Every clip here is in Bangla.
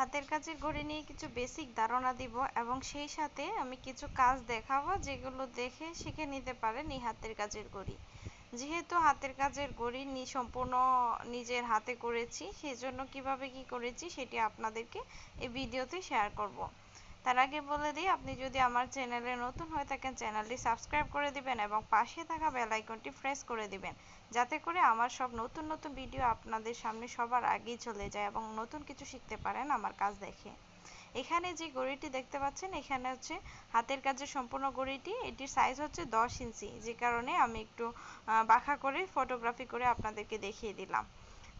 হাতের কাজের ঘড়ি নিয়ে কিছু বেসিক ধারণা দিব এবং সেই সাথে আমি কিছু কাজ দেখাবো যেগুলো দেখে শিখে নিতে পারেন এই হাতের কাজের ঘড়ি যেহেতু হাতের কাজের ঘড়ি সম্পূর্ণ নিজের হাতে করেছি সেই জন্য কীভাবে কি করেছি সেটি আপনাদেরকে এই ভিডিওতে শেয়ার করব। তার আগে বলে দিই, আপনি যদি আমার চ্যানেলে নতুন হয়ে থাকেন, চ্যানেলটি সাবস্ক্রাইব করে দিবেন এবং পাশে থাকা বেল আইকনটি প্রেস করে দিবেন। যাতে করে আমার সব নতুন নতুন ভিডিও আপনাদের সামনে সবার আগেই চলে যায় এবং নতুন কিছু শিখতে পারেন আমার কাজ দেখে। এখানে যে গড়িটি দেখতে পাচ্ছেন, এখানে হচ্ছে হাতের কাজের সম্পূর্ণ গড়িটি। এটির সাইজ হচ্ছে দশ ইঞ্চি, যে কারণে আমি একটু বাঁকা করে ফটোগ্রাফি করে আপনাদেরকে দেখিয়ে দিলাম।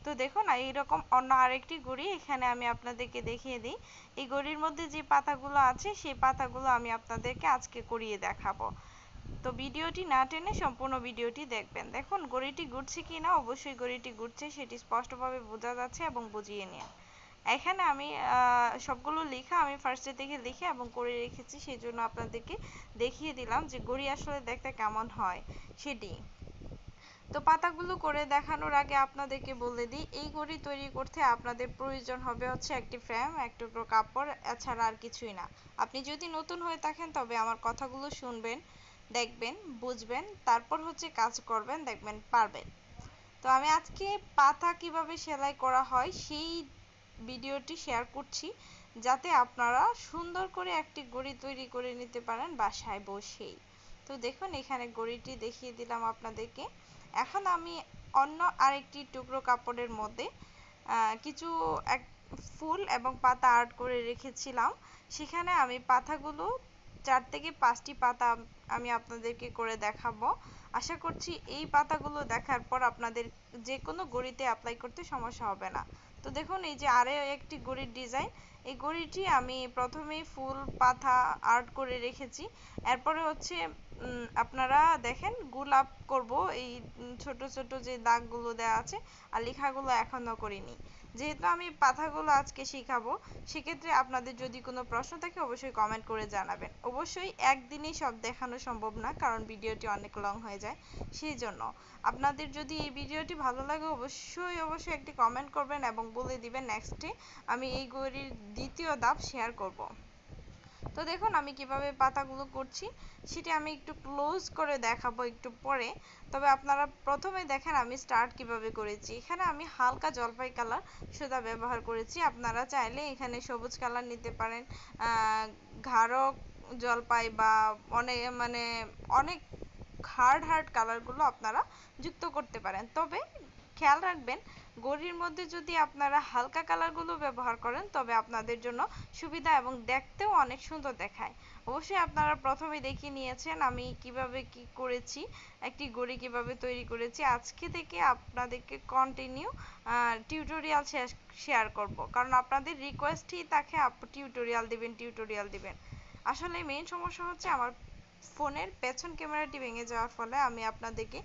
তো দেখুন, এইরকম অন্য আরেকটি গড়ি এখানে আমি আপনাদেরকে দেখিয়ে দিই। এই গড়ির মধ্যে যে পাতাগুলো আছে, সেই পাতাগুলো আমি আপনাদেরকে আজকে করিয়ে দেখাবো। তো ভিডিওটি না টেনে সম্পূর্ণ ভিডিওটি দেখবেন। দেখুন, গড়িটি ঘুরছে কি না অবশ্যই গড়িটি ঘুরছে, সেটি স্পষ্টভাবে বোঝা যাচ্ছে এবং বুঝিয়ে নিয়ে। এখানে আমি সবগুলো লেখা আমি ফার্স্টে থেকে লিখে এবং করে রেখেছি, সেই জন্য আপনাদেরকে দেখিয়ে দিলাম যে গড়ি আসলে দেখতে কেমন হয়। সেটি তো পাতাগুলো করে দেখানোর আগে আপনাদেরকে বলে দিই, এই ঘড়ি তৈরি করতে আপনাদের প্রয়োজন হবে হচ্ছে একটি ফ্রেম, এক টুকরো কাপড়, এছাড়া আর কিছুই না। আপনি যদি নতুন হয়ে থাকেন তবে আমার কথাগুলো শুনবেন, দেখবেন, বুঝবেন, তারপর হচ্ছে কাজ করবেন, দেখবেন পারবেন। তো আমি আজকে পাতা কীভাবে সেলাই করা হয় সেই ভিডিওটি শেয়ার করছি, যাতে আপনারা সুন্দর করে একটি গড়ি তৈরি করে নিতে পারেন বাসায় বসেই। তো দেখুন, এখানে গড়িটি দেখিয়ে দিলাম আপনাদেরকে। এখন আমি অন্য আরেকটি টুকরো কাপড়ের মধ্যে কিছু এক ফুল এবং পাতা আর্ট করে রেখেছিলাম। সেখানে আমি পাতাগুলো, চার থেকে পাঁচটি পাতা আমি আপনাদেরকে করে দেখাবো। আশা করছি এই পাতাগুলো দেখার পর আপনাদের যে কোনো গড়িতে অ্যাপ্লাই করতে সমস্যা হবে না। তো দেখুন, এই যে আরও একটি গড়ির ডিজাইন এই গড়িটি আমি প্রথমেই ফুল, পাতা আর্ট করে রেখেছি। এরপরে হচ্ছে আপনারা দেখেন, গোলাপ করব, এই ছোট ছোট যে দাগগুলো দেওয়া আছে, আর লেখাগুলো এখনও করিনি। যেহেতু আমি পাতাগুলো আজকে শিখাবো, সেক্ষেত্রে আপনাদের যদি কোনো প্রশ্ন থাকে, অবশ্যই কমেন্ট করে জানাবেন। অবশ্যই একদিনেই সব দেখানো সম্ভব না, কারণ ভিডিওটি অনেক লং হয়ে যায়, সেই জন্য। আপনাদের যদি এই ভিডিওটি ভালো লাগে, অবশ্যই অবশ্যই একটি কমেন্ট করবেন এবং বলে দিবেন নেক্সটে আমি এই গড়ির দ্বিতীয় ধাপ শেয়ার করব। তো দেখুন আমি কীভাবে পাতাগুলো করছি, সেটি আমি একটু ক্লোজ করে দেখাবো একটু পরে। তবে আপনারা প্রথমে দেখেন আমি স্টার্ট কীভাবে করেছি। এখানে আমি হালকা জলপাই কালার সুতা ব্যবহার করেছি। আপনারা চাইলে এখানে সবুজ কালার নিতে পারেন। গাঢ় জলপাই বা অনেক মানে অনেক হার্ড হার্ড কালারগুলো আপনারা যুক্ত করতে পারেন। তবে খেয়াল রাখবেন গড়ির মধ্যে যদি আপনারা হালকা কালারগুলো ব্যবহার করেন, তবে আপনাদের জন্য সুবিধা এবং দেখতেও অনেক সুন্দর দেখায়। অবশ্যই আপনারা প্রথমে দেখিয়ে নিয়েছেন আমি কীভাবে কি করেছি, একটি গড়ি কীভাবে তৈরি করেছি। আজকে থেকে আপনাদেরকে কন্টিনিউ টিউটোরিয়াল শেয়ার করব। কারণ আপনাদের রিকোয়েস্টই তাকে টিউটোরিয়াল দিবেন টিউটোরিয়াল দিবেন। আসলে মেইন সমস্যা হচ্ছে আমার ফোনের পেছন ক্যামেরাটি ভেঙে যাওয়ার ফলে আমি আপনাদেরকে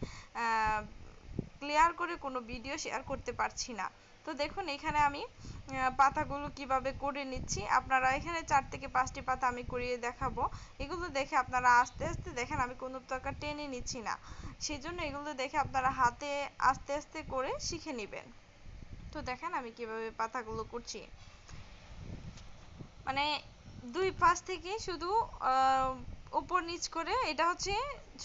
ক্লিয়ার করে কোনো ভিডিও শেয়ার করতে পারছি না। তো দেখুন, এখানে আমি পাতাগুলো কীভাবে করে নিচ্ছি। আপনারা এখানে চার থেকে পাঁচটি পাতা আমি করিয়ে দেখাবো। এগুলো দেখে আপনারা আস্তে আস্তে দেখেন, আমি কোনো প্রকার টেনে নিচ্ছি না। সেই জন্য এগুলো দেখে আপনারা হাতে আস্তে আস্তে করে শিখে নেবেন। তো দেখেন আমি কীভাবে পাতাগুলো করছি। মানে দুই পাশ থেকে শুধু উপর নিচ করে, এটা হচ্ছে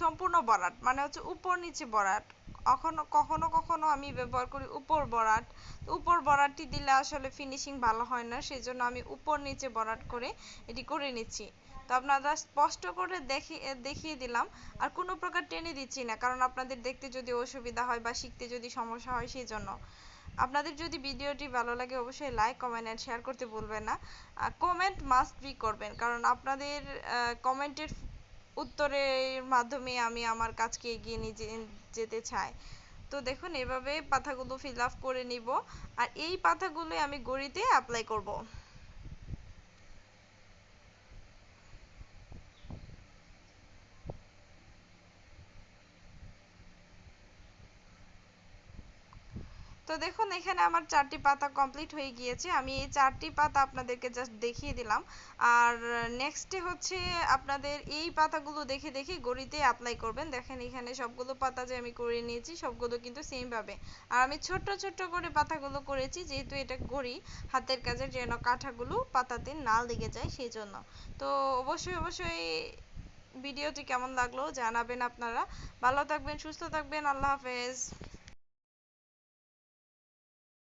সম্পূর্ণ বরাট মানে হচ্ছে উপর নিচে বরাট। কখনো কখনো কখনো আমি ব্যবহার করি উপর বরাট। উপর বরাটটি দিলে আসলে ফিনিশিং ভালো হয় না সেই জন্য আমি উপর নিচে বরাট করে এটি করে নিচ্ছি। তো আপনারা স্পষ্ট করে দেখি দেখিয়ে দিলাম। আর কোনো প্রকার টেনে দিচ্ছি না, কারণ আপনাদের দেখতে যদি অসুবিধা হয় বা শিখতে যদি সমস্যা হয় সেই জন্য আপনাদের যদি ভিডিওটি ভালো লাগে অবশ্যই লাইক কমেন্ট অ্যান্ড শেয়ার করতে ভুলবেন না। কমেন্ট মাস্ট বি করবেন, কারণ আপনাদের কমেন্টের উত্তরের মাধ্যমে আমি আমার কাজকে এগিয়ে নিয়ে যেতে চাই। তো দেখুন, এভাবে পাতাগুলো ফিল আপ করে নিব। আর এই পাতাগুলো আমি গড়িতে অ্যাপ্লাই করব। তো দেখুন, এখানে আমার চারটি পাতা কমপ্লিট হয়ে গিয়েছে। আমি এই চারটি পাতা আপনাদেরকে জাস্ট দেখিয়ে দিলাম। আর নেক্সটে হচ্ছে আপনাদের এই পাতাগুলো দেখে দেখে গড়িতে অ্যাপ্লাই করবেন। দেখেন, এখানে সবগুলো পাতা যে আমি করে নিয়েছি, সবগুলো কিন্তু সেমভাবে আর আমি ছোট্ট ছোট্ট করে পাতাগুলো করেছি, যেহেতু এটা গড়ি হাতের কাজের যেন কাঁঠাগুলো পাতাতে না লেগে যায় সেই জন্য তো অবশ্যই অবশ্যই ভিডিওটি কেমন লাগল জানাবেন আপনারা। ভালো থাকবেন, সুস্থ থাকবেন, আল্লাহ হাফেজ।